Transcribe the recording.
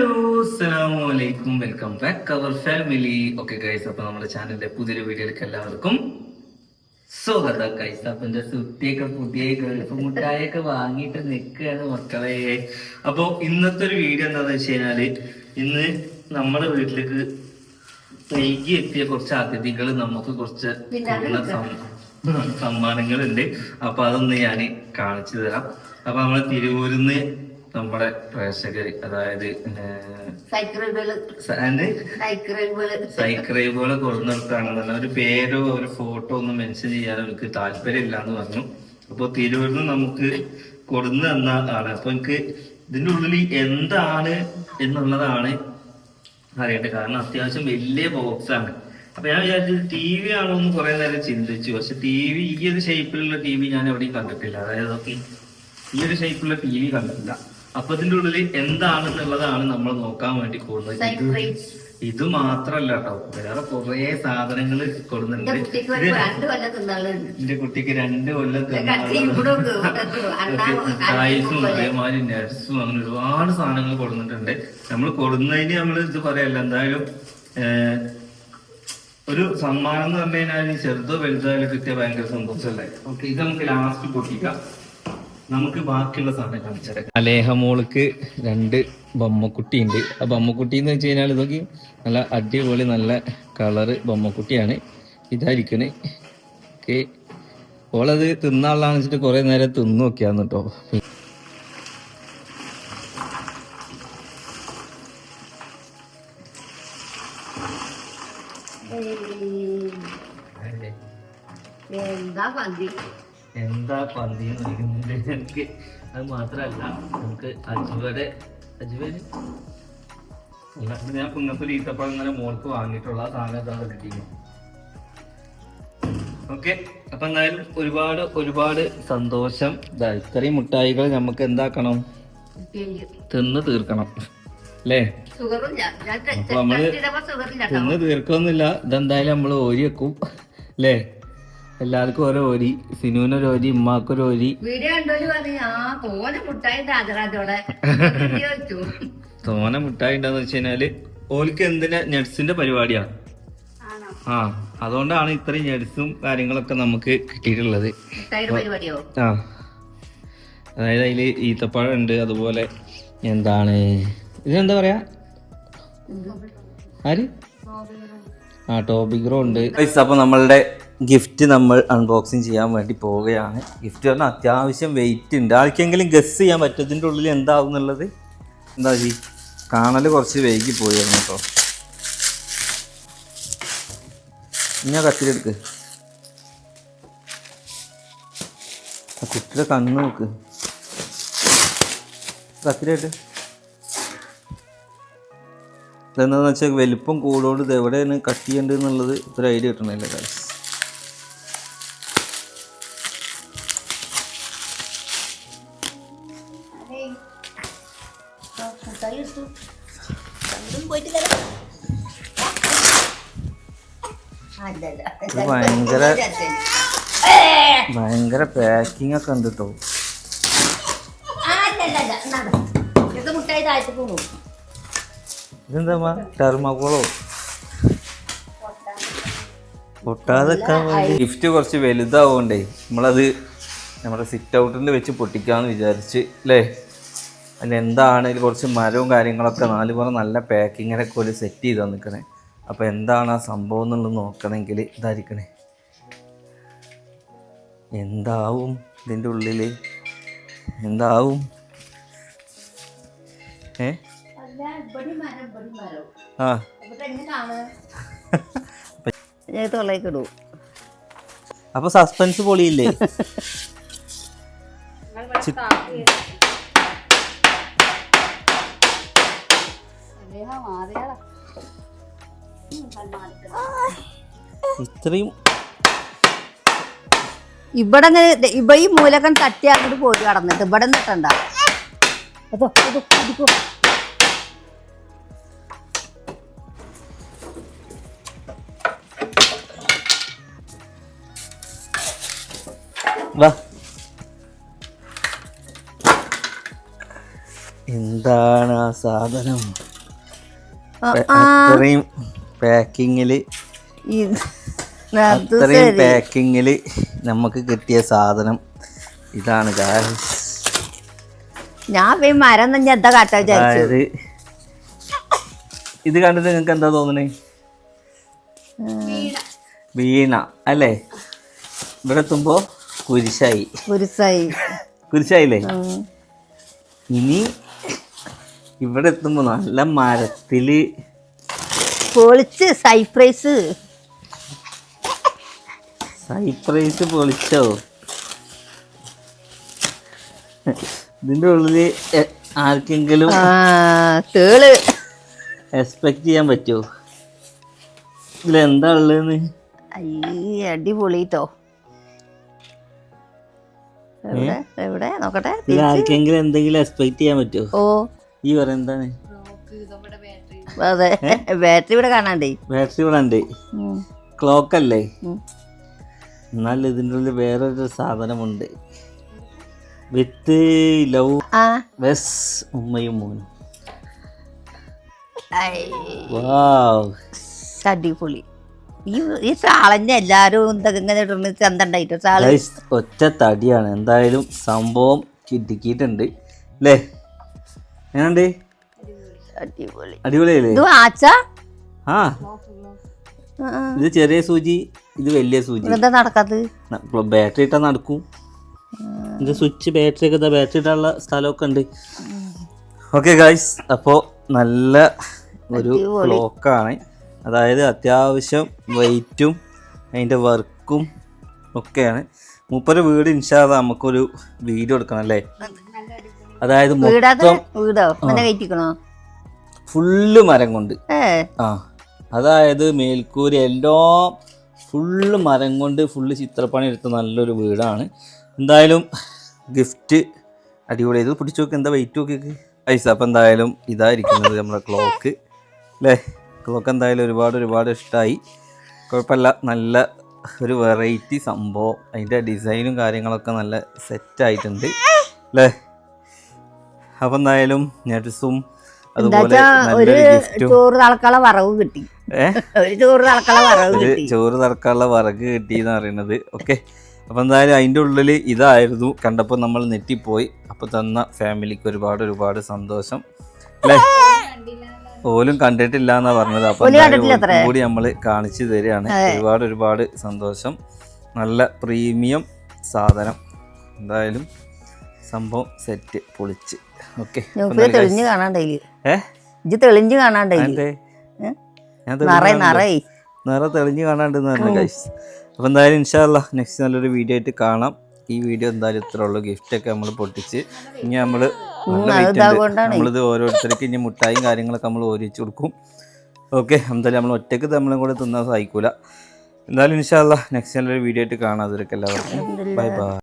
Hello അസ്സലാമു അലൈക്കും welcome back our family okay guys അപ്പൊ നമ്മുടെ ചാനലിന്റെ പുതിയൊരു വീഡിയോയിലേക്ക് എല്ലാവർക്കും സ്വാഗതം. ഗൈസ് അപ്പൊ എന്റെ സുത്തിയൊക്കെ പുതിയ ഗൾഫ് മുട്ടായൊക്കെ വാങ്ങിയിട്ട് നിൽക്കുകയാണ് മക്കളെ. അപ്പൊ ഇന്നത്തെ ഒരു വീഡിയോ എന്താന്ന് വെച്ച് കഴിഞ്ഞാൽ ഇന്ന് നമ്മുടെ വീട്ടിലേക്ക് വൈകി എത്തിയ കുറച്ച് അതിഥികൾ നമുക്ക് കുറച്ച് സമ്മാനങ്ങളുണ്ട്. അപ്പൊ അതൊന്ന് ഞാൻ കാണിച്ചു തരാം. അപ്പൊ നമ്മൾ തിരുവൂരിന്ന് നമ്മുടെ പ്രേക്ഷകർ അതായത് സൈക്രൈബുകൾ കൊടുന്നിടത്താണെന്നല്ല ഒരു പേരോ ഒരു ഫോട്ടോ ഒന്നും മെൻഷൻ ചെയ്യാൻ എനിക്ക് താല്പര്യമില്ല എന്ന് പറഞ്ഞു. അപ്പൊ തിരുവനന്തപുരം നമുക്ക് കൊടുന്നു തന്ന ആൾ. അപ്പൊ എനിക്ക് ഇതിന്റെ ഉള്ളിൽ എന്താണ് എന്നുള്ളതാണ് അറിയട്ടെ കാരണം. അത്യാവശ്യം വലിയ ബോക്സ് ആണ് അപ്പൊ ഞാൻ വിചാരിച്ചത് ടി വി ആണോ എന്ന് കുറെ നേരം ചിന്തിച്ചു. പക്ഷെ ടി വി ഈ ഒരു ഷേപ്പിലുള്ള ടി വി ഞാൻ എവിടെയും കണ്ടിട്ടില്ല. അതായത് ഈ ഒരു ഷേപ്പിലുള്ള ടി വി കണ്ടിട്ടില്ല. അപ്പൊ ഇതിന്റെ ഉള്ളിൽ എന്താണെന്നുള്ളതാണ് നമ്മൾ നോക്കാൻ വേണ്ടി കൂടുന്നത് ഇത് മാത്രല്ല കേട്ടോ വേറെ കുറെ സാധനങ്ങൾ കൊടുക്കുന്നുണ്ട് എന്റെ കുട്ടിക്ക് രണ്ട് കൊല്ലം ടൈസും അതേമാതിരി നട്സും അങ്ങനെ ഒരുപാട് സാധനങ്ങൾ കൊടുക്കുന്നുണ്ട് നമ്മൾ കൊടുക്കുന്നതിന് നമ്മൾ ഇത് പറയല്ല. എന്തായാലും ഒരു സമ്മാനം എന്ന് പറഞ്ഞു കഴിഞ്ഞാൽ ചെറുതോ വലുതോ കിട്ടിയ ഭയങ്കര സന്തോഷമല്ലേ? ഓക്കെ ഇത് നമുക്ക് ലാസ്റ്റ് പൊട്ടിക്കാം. നമുക്ക് ബാക്കിയുള്ള സാധനം കാണിച്ചത് അലേഹ മോൾക്ക് രണ്ട് ബൊമ്മക്കുട്ടി ഉണ്ട് ആ ബൊമ്മക്കുട്ടി എന്ന് വെച്ച് കഴിഞ്ഞാൽ ഇതൊക്കെ നല്ല അടിപൊളി നല്ല കളറ് ബൊമ്മക്കുട്ടിയാണ്. ഇതായിരിക്കണേ. ഓക്കെ. ഓളത് തിന്നാളാന്ന് വെച്ചിട്ട് കുറെ നേരം തിന്നു നോക്കിയാന്ന് കേട്ടോ എന്താ പന്തി? എന്താ പന്തി എന്ന് എനിക്ക്? അത് മാത്രമല്ല നമുക്ക് അജുവയുടെ അജുവേന് ഞാൻ കുന്നപ്പൂർ ഈത്തപ്പഴം ഇങ്ങനെ മോൾക്ക് വാങ്ങിയിട്ടുള്ള സാധനം ഇതാണ് കിട്ടിയത് ഓക്കെ അപ്പൊ എന്തായാലും ഒരുപാട് ഒരുപാട് സന്തോഷം. ഇത്രയും മുട്ടായികൾ നമുക്ക് എന്താക്കണം? തിന്ന് തീർക്കണം. അല്ലേ? നമ്മൾ തിന്ന് തീർക്കൊന്നുമില്ല ഇതെന്തായാലും നമ്മൾ ഓരി വെക്കും അല്ലേ? എല്ലാവർക്കും ഓരോ ഓരി സിനുവിനൊരു ഓരി ഉമ്മാക്കൊരു ഓരി വീഡിയോ കണ്ടോൽ പറഞ്ഞു ആ മുട്ടായി തോനെ മുട്ടായി ഉണ്ടെന്ന് വെച്ച് കഴിഞ്ഞാൽ ഓൽക്ക് എന്തിനാ നട്സിന്റെ പരിപാടിയാ? ആ അതുകൊണ്ടാണ് ഇത്രയും നട്സും കാര്യങ്ങളൊക്കെ നമുക്ക് കിട്ടിയിട്ടുള്ളത്. ആ. അതായത് അതിൽ ഈത്തപ്പഴം ഉണ്ട് അതുപോലെ എന്താണ് ഇതിനെന്താ പറയാ? ആര്? ആ ടോബിഗ്രോ ഉണ്ട്. അപ്പൊ നമ്മളുടെ ഗിഫ്റ്റ് നമ്മൾ അൺബോക്സിങ് ചെയ്യാൻ വേണ്ടി പോവുകയാണ്. ഗിഫ്റ്റ് പറഞ്ഞാൽ അത്യാവശ്യം വെയിറ്റ് ഉണ്ട്. ആർക്കെങ്കിലും ഗസ് ചെയ്യാൻ പറ്റത്തിന്റെ ഉള്ളിൽ എന്താവും എന്നുള്ളത്? എന്താ ചെയ്യും കാണൽ കുറച്ച് വൈകി പോയിരുന്നു കേട്ടോ ഞാൻ കത്തിലെടുക്ക് കുട്ടിയുടെ കണ്ണ് നോക്ക്. കത്തിലായിട്ട് ഇതെന്താണെന്ന് വെച്ചാൽ വലിപ്പം കൂടോട് ഇത് എവിടെയാണ് കട്ട് ചെയ്യേണ്ടത് എന്നുള്ളത് ഒരു ഐഡിയ കിട്ടണില്ല guys. മുട്ടായി എടുത്തു പോയിട്ട് തരാം ഭയങ്കര ഭയങ്കര പാക്കിംഗ് ഒക്കെ ഉണ്ട് കേട്ടോ ഇതെന്താ ടെർമക്കോളോ പൊട്ടാതെക്കാൻ വേണ്ടി. ഗിഫ്റ്റ് കുറച്ച് വലുതാവുകൊണ്ടേ നമ്മളത് നമ്മുടെ സിറ്റ് ഔട്ടിൽ വെച്ച് പൊട്ടിക്കാന്ന് വിചാരിച്ച് അല്ലേ അതിൽ എന്താണ് ഇതിൽ കുറച്ച് മരവും കാര്യങ്ങളൊക്കെ നാല് പുറം നല്ല പാക്കിങ്ങിനൊക്കെ ഒരു സെറ്റ് ചെയ്ത് നിൽക്കണേ അപ്പോൾ എന്താണ് ആ സംഭവം എന്നുള്ളത് നോക്കണമെങ്കിൽ ഇതായിരിക്കണേ. എന്താവും ഇതിന്റെ ഉള്ളിൽ എന്താവും? ഏ? ആ. അപ്പൊ സസ്പെൻസ് പൊളിയില്ലേ? ഇത്രയും ഇവിടെ ഇവ ഈ മൂലകൻ തട്ടി അങ്ങോട്ട് പോയി കടന്നിട്ട്. ഇവിടെ നിട്ടണ്ട അതോ വാ. എന്താണ് ആ സാധനം? അത്രയും പാക്കിങ്ങിൽ അത് അത്രയും പാക്കിങ്ങിൽ നമുക്ക് കിട്ടിയ സാധനം ഇതാണ്. ഞാൻ മരം തന്നെ എന്താ കാട്ടാ വിചാരിച്ചത്? ഇത് കണ്ടിട്ട് നിങ്ങൾക്ക് എന്താ തോന്നണേ? വീണ അല്ലേ? ഇവിടെ എത്തുമ്പോ കുരിശായി. കുരിശായി. കുരിശായില്ലേ? ഇനി ഇവിടെ എത്തുമ്പോ നല്ല മരത്തിൽ. പൊളിച്ച് സൈപ്രൈസ്. സൈപ്രൈസ് പൊളിച്ചോ? ഇതിന്റെ ഉള്ളിൽ ആർക്കെങ്കിലും തേൾ എക്സ്പെക്ട് ചെയ്യാൻ പറ്റുമോ ഇതിൽ എന്താ ഉള്ളതെന്ന് അടിപൊളിട്ടോ. എവിടെ? എവിടെ? നോക്കട്ടെ. ആർക്കെങ്കിലും എന്തെങ്കിലും എക്സ്പെക്ട് ചെയ്യാൻ പറ്റുമോ ഓ ഈ പറ എന്താണ്? അതെ. ബാറ്ററി ഇവിടെ കാണാണ്ടേ? ബാറ്ററി ഇവിടെ ഉണ്ട്. ക്ലോക്ക് അല്ലേ. എന്നാൽ ഇതിന്റെ ഉള്ളിൽ വേറൊരു സാധനമുണ്ട്. വിത്ത് ലവ് വെസ് ഉമ്മയും മോനും. അടിപൊളി. ഈ ഈ സാളന്നെ എല്ലാരും ഇങ്ങനെ ഇടുന്ന ചന്തണ്ടായിട്ട്. ഒറ്റ തടിയാണ്. എന്തായാലും സംഭവം കിട്ടിക്കിട്ടുണ്ട് അല്ലേ എങ്ങനെയുണ്ട്? അടിപൊളി. അടിപൊളിയല്ലേ? ആ. ഇത് ചെറിയ സൂചി ഇത് വലിയ സൂചി. എന്താ നടക്കാത്തത്? ബാറ്ററി ഇട്ടാ നടക്കും. ഇത് സ്വിച്ച് ബാറ്ററി ഒക്കെ ബാറ്ററി ഇട്ടാനുള്ള സ്ഥലമൊക്കെ ഉണ്ട്. ഓക്കെ ഗൈസ് അപ്പോ നല്ല ഒരു. ക്ലോക്കാണ് അതായത് അത്യാവശ്യം വെയിറ്റും അതിന്റെ വർക്കും ഒക്കെയാണ്. മൂപ്പര് വീട് ഇൻഷാദ നമുക്കൊരു വീഡിയോ എടുക്കണം അല്ലേ? അതായത് വീടാതെ മൊത്തം വീടോ? അങ്ങനെ കയറ്റിക്കണോ? ഫുള്ള് മരം കൊണ്ട്. ആ. അതായത് മേൽക്കൂര് എല്ലാം ഫുള്ള് മരം കൊണ്ട് ഫുള്ള് ചിത്രപ്പണി എടുത്ത നല്ലൊരു വീടാണ്. എന്തായാലും ഗിഫ്റ്റ് അടിപൊളി. ഇത് പിടിച്ചു നോക്കി എന്താ വെയിറ്റ് നോക്കി പൈസ അപ്പം എന്തായാലും ഇതായിരിക്കുന്നത് നമ്മുടെ ക്ലോക്ക് അല്ലേ ക്ലോക്ക് എന്തായാലും ഒരുപാട് ഒരുപാട് ഇഷ്ടമായി കുഴപ്പമില്ല. നല്ല ഒരു വെറൈറ്റി സംഭവം. അതിന്റെ ഡിസൈനും കാര്യങ്ങളൊക്കെ നല്ല സെറ്റായിട്ടുണ്ട് അല്ലേ അപ്പം എന്തായാലും നെറ്റ്സും അതുപോലെ ഒരു ചോറ് തളക്കള വറവ് കിട്ടി. ഒരു ചോറ് തളക്കള വറവ് കിട്ടി. ചോറ് വിറക് കിട്ടി എന്ന് പറയുന്നത്. ഓക്കെ. അപ്പം എന്തായാലും അതിന്റെ ഉള്ളിൽ ഇതായിരുന്നു. കണ്ടപ്പോൾ നമ്മൾ നെറ്റിപ്പോയി. അപ്പോൾ തന്ന ഫാമിലിക്ക് ഒരുപാട് ഒരുപാട് സന്തോഷം. അല്ലേ? ഓലും കണ്ടിട്ടില്ല എന്നാ പറഞ്ഞത്. അപ്പൊ കൂടി നമ്മൾ കാണിച്ചു തരികയാണ്. ഒരുപാട് ഒരുപാട് സന്തോഷം. നല്ല പ്രീമിയം സാധനം. എന്തായാലും സംഭവം സെറ്റ് പൊളിച്ച്. തെളിഞ്ഞ് കാണാണ്ടേൽ ഏ? ഇജ്ജ് തെളിഞ്ഞ് നിറയെ നിറയെ. നിറ തെളിഞ്ഞ് കാണാണ്ടെന്ന് പറഞ്ഞു ഗൈസ് അപ്പോൾ എന്തായാലും ഇൻഷാല്ല നെക്സ്റ്റ് നല്ലൊരു വീഡിയോ ആയിട്ട് കാണാം. ഈ വീഡിയോ എന്തായാലും ഇത്ര ഉള്ളൂ. ഗിഫ്റ്റ് ഒക്കെ നമ്മൾ പൊട്ടിച്ച് ഇനി നമ്മൾ. നമ്മളിത് ഓരോരുത്തർക്ക് ഇനി മുട്ടായും കാര്യങ്ങളൊക്കെ നമ്മൾ ഓരിച്ചു കൊടുക്കും. ഓക്കെ എന്തായാലും നമ്മൾ ഒറ്റയ്ക്ക് നമ്മളും കൂടെ തിന്നാൻ സഹായിക്കൂല എന്തായാലും ഇൻഷാല്ല നെക്സ്റ്റ് നല്ലൊരു വീഡിയോ ആയിട്ട് കാണാം. അതിലൊക്കെ എല്ലാവർക്കും. Bye bye